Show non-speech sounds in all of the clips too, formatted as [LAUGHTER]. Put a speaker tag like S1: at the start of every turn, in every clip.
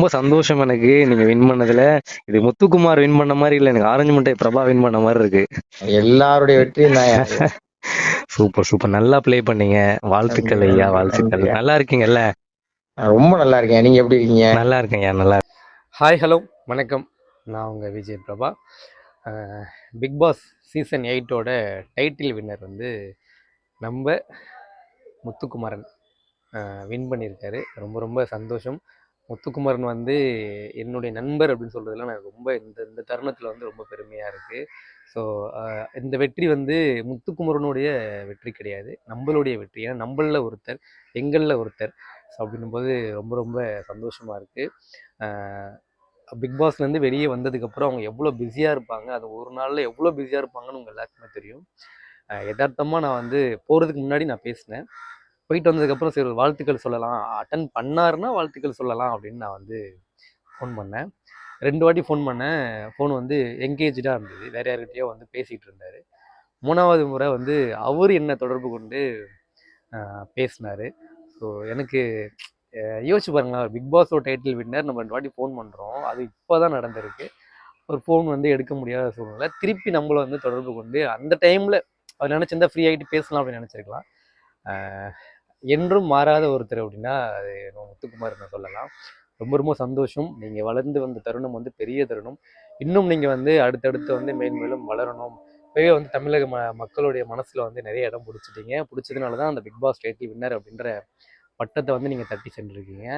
S1: ரொம்ப சந்தோஷம் எனக்கு. நீங்க வின் பண்ணதுல. இது முத்துக்குமார் வின் பண்ண மாதிரி இல்ல. எனக்கு ஆரஞ்சு முட்டை பிரபா வின் பண்ண மாதிரி இருக்கு.
S2: எல்லாருடைய வெற்றியும் தான்
S1: சூப்பர் சூப்பர் [LAUGHS] நல்லா ப்ளே பண்ணீங்க. வாழ்த்துக்கள் ஐயா வாழ்த்துக்கள். நல்லா இருக்கீங்கல்ல?
S2: ரொம்ப நல்லா இருக்கேன். நீங்க எப்படி இருக்கீங்க?
S1: நல்லா இருக்கேன் ஐயா நல்லா ஹாய் ஹலோ வணக்கம். நான் உங்க Vijay Prabha. Bigg Boss season எயிட்டோட title winner வந்து நம்ம முத்துக்குமாரன் வின் பண்ணியிருக்காரு. ரொம்ப ரொம்ப சந்தோஷம். முத்துக்குமரன் வந்து என்னுடைய நண்பர் அப்படின்னு சொல்கிறதுல எனக்கு ரொம்ப இந்த இந்த தருணத்தில் வந்து ரொம்ப பெருமையாக இருக்குது ஸோ இந்த வெற்றி வந்து முத்துக்குமரனுடைய வெற்றி கிடையாது. நம்மளுடைய வெற்றி. ஏன்னா நம்மளில் ஒருத்தர் எங்களில் ஒருத்தர். ஸோ அப்படின்னும்போது ரொம்ப ரொம்ப சந்தோஷமாக இருக்குது பிக் பாஸ்லேருந்து வெளியே வந்ததுக்கப்புறம் அவங்க எவ்வளோ பிஸியாக இருப்பாங்க அது ஒரு நாளில் எவ்வளோ பிஸியாக இருப்பாங்கன்னு உங்கள் எல்லாருக்குமே தெரியும். யதார்த்தமாக நான் வந்து போகிறதுக்கு முன்னாடி நான் பேசினேன். போயிட்டு வந்ததுக்கப்புறம் சரி ஒரு வாழ்த்துக்கள் சொல்லலாம். அட்டன் பண்ணாருன்னா வாழ்த்துக்கள் சொல்லலாம் அப்படின்னு நான் வந்து ஃபோன் பண்ணேன். ரெண்டு வாட்டி ஃபோன் பண்ணேன். ஃபோன் வந்து எங்கேஜாக இருந்தது. வேற யார்கிட்டயோ வந்து பேசிகிட்டு இருந்தார். மூணாவது முறை வந்து அவர் என்ன தொடர்பு கொண்டு பேசினார். ஸோ எனக்கு யோசிச்சு பாருங்களேன். பிக் பாஸோட டைட்டில் வின்னர் நம்ம ரெண்டு வாட்டி ஃபோன் பண்ணுறோம் அது இப்போ தான் நடந்திருக்கு. ஒரு ஃபோன் வந்து எடுக்க முடியாத சூழ்நிலை. திருப்பி நம்மளை வந்து தொடர்பு கொண்டு அந்த டைமில் அவர் நினச்சிருந்தா ஃப்ரீ ஆகிட்டு பேசலாம் அப்படின்னு நினச்சிருக்கலாம். என்றும் மாறாத ஒருத்தர் அப்படின்னா அது முத்துக்குமார் நான் சொல்லலாம். ரொம்ப ரொம்ப சந்தோஷம். நீங்கள் வளர்ந்து வந்த தருணம் வந்து பெரிய தருணம். இன்னும் நீங்கள் வந்து அடுத்தடுத்து வந்து மேன்மேலும் வளரணும். இப்போவே வந்து தமிழக ம மக்களுடைய மனசில் வந்து நிறைய இடம் பிடிச்சிட்டீங்க. பிடிச்சதுனால தான் அந்த பிக் பாஸ் டேட்டி வின்னர் அப்படின்ற பட்டத்தை வந்து நீங்கள் தட்டி சென்றிருக்கீங்க.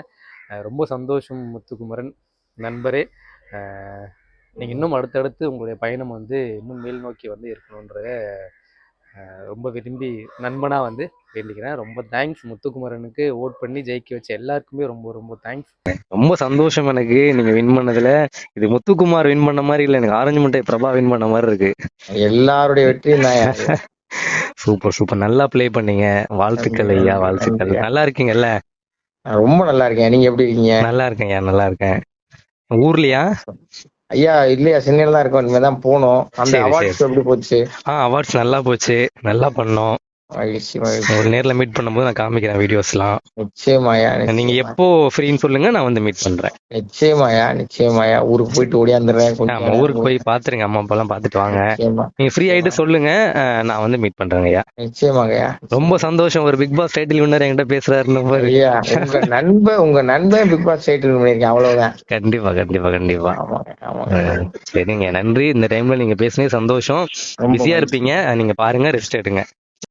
S1: ரொம்ப சந்தோஷம் முத்துக்குமரன் நண்பரே. நீங்கள் இன்னும் அடுத்தடுத்து உங்களுடைய பயணம் வந்து இன்னும் மேல் நோக்கி வந்து இருக்கணுன்றத ரொம்ப விரும்பி நண்பனாக வந்து வேண்டிக்கிறேன். ரொம்ப தேங்க்ஸ் முத்துக்குமரனுக்கு ஓட் பண்ணி ஜெயிக்க வச்ச எல்லாருக்குமே ரொம்ப ரொம்ப தேங்க்ஸ் ரொம்ப சந்தோஷம் எனக்கு. நீங்க வின் பண்ணதுல. இது முத்துக்குமார் வின் பண்ண மாதிரி இல்ல. எனக்கு ஆரஞ்சு முட்டை பிரபா வின் பண்ண மாதிரி இருக்கு.
S2: எல்லாருடைய வெற்றியும் தான்
S1: சூப்பர் சூப்பர். நல்லா ப்ளே பண்ணீங்க. வாழ்த்துக்கள் ஐயா வாழ்த்துக்கள். நல்லா இருக்கீங்கல்ல?
S2: ரொம்ப நல்லா இருக்கேன். நீங்க எப்படி இருக்கீங்க?
S1: நல்லா இருக்கேன் ஐயா நல்லா இருக்கேன். ஊர்லயா?
S2: ஐயா இல்லையா சென்னையில தான் இருக்கோம் இனிமே தான் போனோம் அந்த அவார்ட்ஸ் எப்படி போச்சு?
S1: ஆ அவார்ட்ஸ் நல்லா போச்சு. நல்லா பண்ணோம். நேர்ல மீட் பண்ணும்போது நான் காமிக்கிறேன் வீடியோஸ்லாம்
S2: நிச்சயமாயா
S1: நீங்க எப்போ ஃப்ரீன்னு சொல்லுங்க நான் வந்து மீட் பண்றேன்.
S2: நிச்சயமாயா நிச்சயமாயா ஊருக்கு போயிட்டு ஓடியாந்துடுறேன் கொஞ்சம்
S1: ஆமா ஊருக்கு போய் பாத்துருங்க அம்மா அப்பா எல்லாம் பாத்துட்டு வாங்க நீங்க ஃப்ரீ ஆயிட்டு சொல்லுங்க நான் வந்து மீட் பண்றேங்க ஐயா.
S2: நிச்சயமாங்கய்யா.
S1: ரொம்ப சந்தோஷம் ஒரு பிக் பாஸ் டைட்டில் வின்னர் என்கிட்ட பேசுறாருன்னு பாரு.
S2: உங்க நண்பன் உங்க நண்பன் பிக் பாஸ் டைட்டில் பண்ணிருக்கேன் அவ்வளவுதான்.
S1: கண்டிப்பா கண்டிப்பா கண்டிப்பா. சரிங்க நன்றி. இந்த டைம்ல நீங்க பேசுனே சந்தோஷம். பிஸியா இருப்பீங்க நீங்க பாருங்க ரெஸ்ட் எடுங்க.